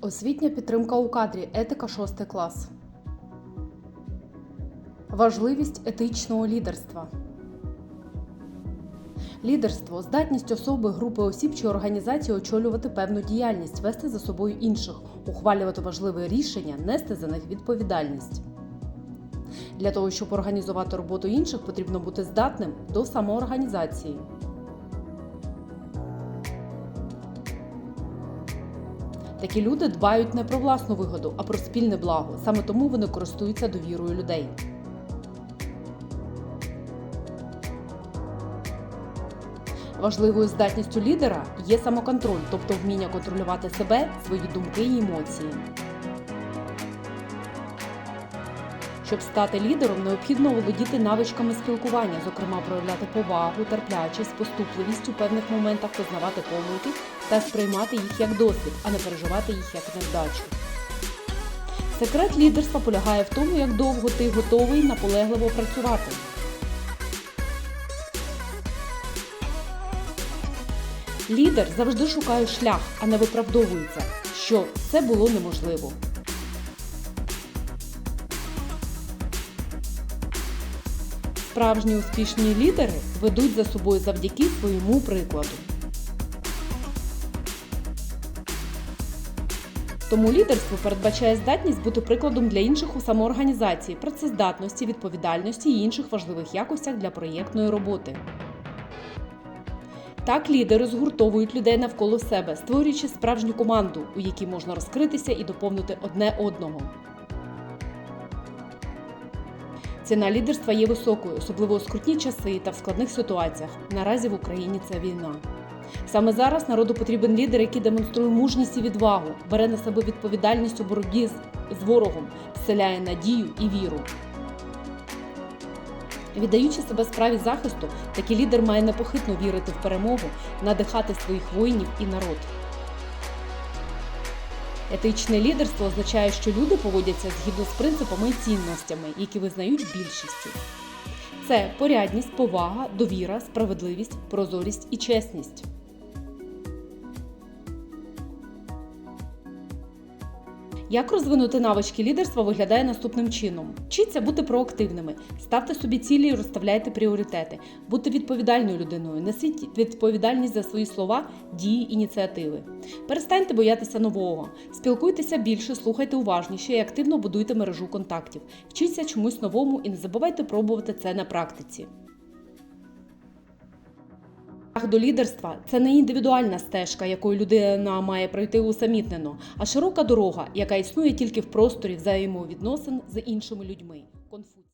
Освітня підтримка у кадрі. Етика 6 клас. Важливість етичного лідерства. Лідерство здатність особи, групи осіб чи організації очолювати певну діяльність, вести за собою інших, ухвалювати важливі рішення, нести за них відповідальність. Для того, щоб організувати роботу інших, потрібно бути здатним до самоорганізації. Такі люди дбають не про власну вигоду, а про спільне благо. Саме тому вони користуються довірою людей. Важливою здатністю лідера є самоконтроль, тобто вміння контролювати себе, свої думки і емоції. Щоб стати лідером, необхідно володіти навичками спілкування, зокрема проявляти повагу, терплячість, поступливість у певних моментах, визнавати помилки та сприймати їх як досвід, а не переживати їх як невдачу. Секрет лідерства полягає в тому, як довго ти готовий наполегливо працювати. Лідер завжди шукає шлях, а не виправдовується, що це було неможливо. Справжні успішні лідери ведуть за собою завдяки своєму прикладу. Тому лідерство передбачає здатність бути прикладом для інших у самоорганізації, працездатності, відповідальності і інших важливих якостях для проєктної роботи. Так лідери згуртовують людей навколо себе, створюючи справжню команду, у якій можна розкритися і доповнити одне одного. Ціна лідерства є високою, особливо у скрутні часи та в складних ситуаціях. Наразі в Україні це війна. Саме зараз народу потрібен лідер, який демонструє мужність і відвагу, бере на себе відповідальність у боротьбі з, з ворогом, вселяє надію і віру. Віддаючи себе справі захисту, такий лідер має непохитно вірити в перемогу, надихати своїх воїнів і народ. Етичне лідерство означає, що люди поводяться згідно з принципами і цінностями, які визнають більшістю. Це порядність, повага, довіра, справедливість, прозорість і чесність. Як розвинути навички лідерства виглядає наступним чином: вчіться бути проактивними, ставте собі цілі і розставляйте пріоритети, будьте відповідальною людиною, несіть відповідальність за свої слова, дії, ініціативи. Перестаньте боятися нового, спілкуйтеся більше, слухайте уважніше і активно будуйте мережу контактів. Вчіться чомусь новому і не забувайте пробувати це на практиці. До лідерства це не індивідуальна стежка, якою людина має пройти усамітнено, а широка дорога, яка існує тільки в просторі взаємовідносин з іншими людьми.